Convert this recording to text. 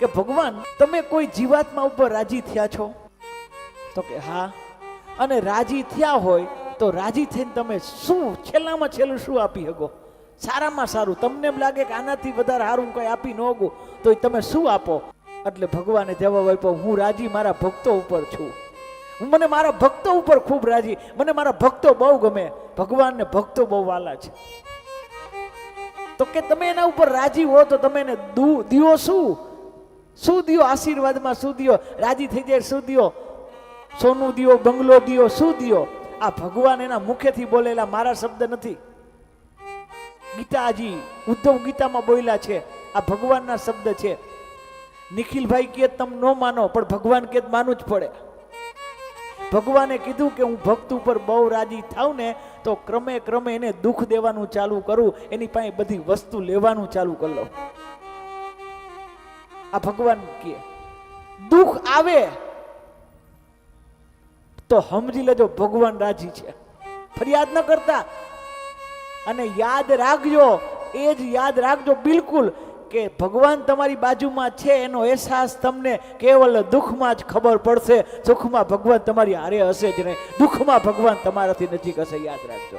કે ભગવાન, તમે કોઈ જીવાત્મા ઉપર રાજી થયા છો? તો કે હા. અને રાજી થયા હોય તો રાજી થઈને તમે શું, છેલ્લામાં છેલ્લું શું આપી શકો? સારામાં સારું. તમને એમ લાગે કે આનાથી વધારે સારું કંઈ આપી ન હોગું તો તમે શું આપો? એટલે ભગવાને જવાબ આપ્યો, હું રાજી મારા ભક્તો ઉપર છું. મને મારા ભક્તો ઉપર ખૂબ રાજી. મને મારા ભક્તો બહુ ગમે. ભગવાનને ભક્તો બહુ વાલા છે. તો કે તમે એના ઉપર રાજી હો તો તમે એને દુ- દિયો શું? શું દિયો આશીર્વાદમાં શું દિયો રાજી થઈ જાય શું દિયો સોનું દિયો, બંગલો દિયો શું દિયો આ ભગવાન એના મુખેથી બોલેલા, મારા શબ્દ નથી. ગીતાજી, ઉદ્ધવ ગીતામાં બોલ્યા છે, આ ભગવાનના શબ્દ છે. નિખિલભાઈ કે તમે ન માનો, પણ ભગવાન કે માનવું જ પડે. ભગવાને કીધું કે, હું ભક્ત ઉપર બહુ રાજી થાઉં ને, તો ક્રમે ક્રમે એને દુઃખ દેવાનું ચાલુ કરું, એની પાસે બધી વસ્તુ લેવાનું ચાલુ કરી લઉં આ ભગવાન કે દુઃખ આવે તો સમજી લેજો ભગવાન રાજી છે. ફરિયાદ ન કરતા. અને યાદ રાખજો, એ જ યાદ રાખજો બિલકુલ કે ભગવાન તમારી બાજુમાં છે એનો અહેસાસ તમને કેવલ દુઃખમાં જ ખબર પડશે. સુખમાં ભગવાન તમારી હારે હશે જ નહીં. દુઃખમાં ભગવાન તમારાથી નજીક હશે, યાદ રાખજો.